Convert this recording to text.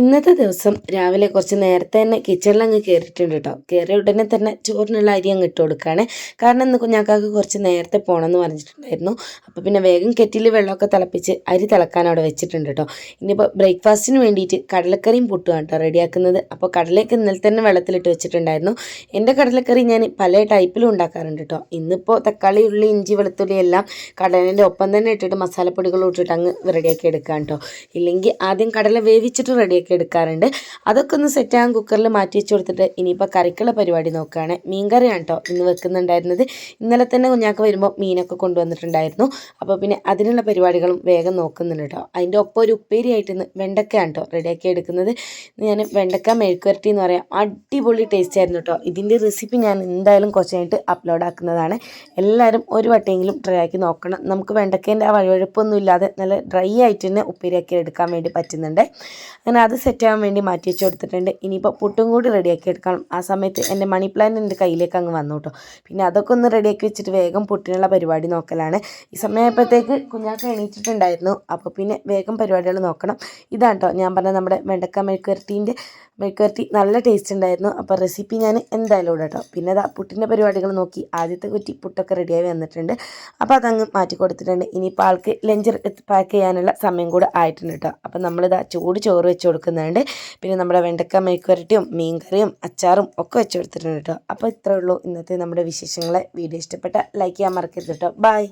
ഇന്നത്തെ ദിവസം രാവിലെ കുറച്ച് നേരത്തെ തന്നെ കിച്ചണിൽ അങ്ങ് കയറിയിട്ടുണ്ട് കേട്ടോ. കയറിയ ഉടനെ തന്നെ ചോറിനുള്ള അരി അങ്ങ് ഇട്ട് കൊടുക്കുകയാണ്. കാരണം ഇന്ന് കുഞ്ഞാക്കാക്ക് കുറച്ച് നേരത്തെ പോകണമെന്ന് പറഞ്ഞിട്ടുണ്ടായിരുന്നു. അപ്പോൾ പിന്നെ വേഗം കെറ്റിൽ വെള്ളമൊക്കെ തിളപ്പിച്ച് അരി തിളക്കാൻ അവിടെ വെച്ചിട്ടുണ്ട് കേട്ടോ. ഇനിയിപ്പോൾ ബ്രേക്ക്ഫാസ്റ്റിന് വേണ്ടിയിട്ട് കടലക്കറിയും പുട്ടുമാണ് കേട്ടോ റെഡിയാക്കുന്നത്. അപ്പോൾ കടലേക്ക് ഇന്നലെ തന്നെ വെള്ളത്തിലിട്ട് വെച്ചിട്ടുണ്ടായിരുന്നു. എന്റെ കടലക്കറി ഞാൻ പല ടൈപ്പിലും ഉണ്ടാക്കാറുണ്ട് കേട്ടോ. ഇന്നിപ്പോൾ തക്കാളി ഉള്ളി ഇഞ്ചി വെളുത്തുള്ളി എല്ലാം കടലിന്റെ ഒപ്പം തന്നെ ഇട്ടിട്ട് മസാലപ്പൊടികളും ഇട്ടിട്ട് അങ്ങ് റെഡിയാക്കി എടുക്കാം കേട്ടോ. ഇല്ലെങ്കിൽ ആദ്യം കടല വേവിച്ചിട്ട് റെഡിയാക്കി ഒക്കെ എടുക്കാറുണ്ട്. അതൊക്കെ ഒന്ന് സെറ്റ് ആകാൻ കുക്കറിൽ മാറ്റി വെച്ച് കൊടുത്തിട്ട് ഇനിയിപ്പോൾ കറിക്കുള്ള പരിപാടി നോക്കുകയാണ് മീൻകറിയാണ് കേട്ടോ ഇന്ന് വെക്കുന്നുണ്ടായിരുന്നത്. ഇന്നലെ തന്നെ കുഞ്ഞാക്ക് വരുമ്പോൾ മീനൊക്കെ കൊണ്ടുവന്നിട്ടുണ്ടായിരുന്നു. അപ്പോൾ പിന്നെ അതിനുള്ള പരിപാടികളും വേഗം നോക്കുന്നുണ്ട് കേട്ടോ അതിന്റെ ഒപ്പം ഒരു ഉപ്പേരിയായിട്ട് ഇന്ന് വെണ്ടക്കയാണ് കേട്ടോ റെഡിയാക്കി എടുക്കുന്നത്. ഞാൻ വെണ്ടക്ക മെഴുക്കുവരട്ടി എന്ന് പറയാം. അടിപൊളി ടേസ്റ്റ് ആയിരുന്നു കേട്ടോ ഇതിന്റെ റെസിപ്പി ഞാൻ എന്തായാലും കുറച്ച് കഴിഞ്ഞിട്ട് അപ്ലോഡ് ആക്കുന്നതാണ്. എല്ലാവരും ഒരു വട്ടയെങ്കിലും ട്രൈ ആക്കി നോക്കണം. നമുക്ക് വെണ്ടക്കേന്റെ ആ വഴുവഴുപ്പൊന്നും ഇല്ലാതെ നല്ല ഡ്രൈ ആയിട്ട് തന്നെ ഉപ്പേരിയാക്കി എടുക്കാൻ വേണ്ടി പറ്റുന്നുണ്ട്. അങ്ങനെ അത് സെറ്റ് ആവാൻ വേണ്ടി മാറ്റി വെച്ച് കൊടുത്തിട്ടുണ്ട് ഇനിയിപ്പോൾ പുട്ടും കൂടി റെഡിയാക്കി എടുക്കണം. ആ സമയത്ത് എന്റെ മണി പ്ലാൻ എന്റെ കയ്യിലേക്ക് അങ്ങ് വന്നു കേട്ടോ. പിന്നെ അതൊക്കെ ഒന്ന് റെഡിയാക്കി വെച്ചിട്ട് വേഗം പുട്ടിനുള്ള പരിപാടി നോക്കലാണ്. ഈ സമയമായപ്പോഴത്തേക്ക് കുഞ്ഞാക്ക എണീറ്റിട്ടുണ്ടായിരുന്നു. അപ്പോൾ പിന്നെ വേഗം പരിപാടികൾ നോക്കണം. ഇതാണ് കേട്ടോ ഞാൻ പറഞ്ഞ നമ്മുടെ വെണ്ടക്ക മെഴുക്കുരട്ടീന്റെ മെഴുക്കുരട്ടി നല്ല ടേസ്റ്റ് ഉണ്ടായിരുന്നു. അപ്പോൾ റെസിപ്പി ഞാൻ എന്തായാലും ഇവിടെ കേട്ടോ. പിന്നെ അതാ പുട്ടിന്റെ പരിപാടികൾ നോക്കി. ആദ്യത്തെ കുറ്റി പുട്ടൊക്കെ റെഡിയായി വന്നിട്ടുണ്ട്. അപ്പോൾ അതങ്ങ് മാറ്റി കൊടുത്തിട്ടുണ്ട്. ഇനിയിപ്പോൾ ആൾക്ക് ലഞ്ച് പാക്ക് ചെയ്യാനുള്ള സമയം കൂടെ ആയിട്ടുണ്ട് കേട്ടോ. അപ്പോൾ നമ്മളിതാ ചൂട് ചോറ് വെച്ച് കൊടുക്കുന്നുണ്ട്. പിന്നെ നമ്മുടെ വെണ്ടക്ക മെഴുക്കുവരട്ടിയും മീൻകറിയും അച്ചാറും ഒക്കെ വെച്ച് കൊടുത്തിട്ടുണ്ട് കേട്ടോ. അപ്പോൾ ഇത്രയേ ഉള്ളൂ ഇന്നത്തെ നമ്മുടെ വിശേഷങ്ങളെ. വീഡിയോ ഇഷ്ടപ്പെട്ട ലൈക്ക് ചെയ്യാൻ മറക്കരുത് കേട്ടോ. ബൈ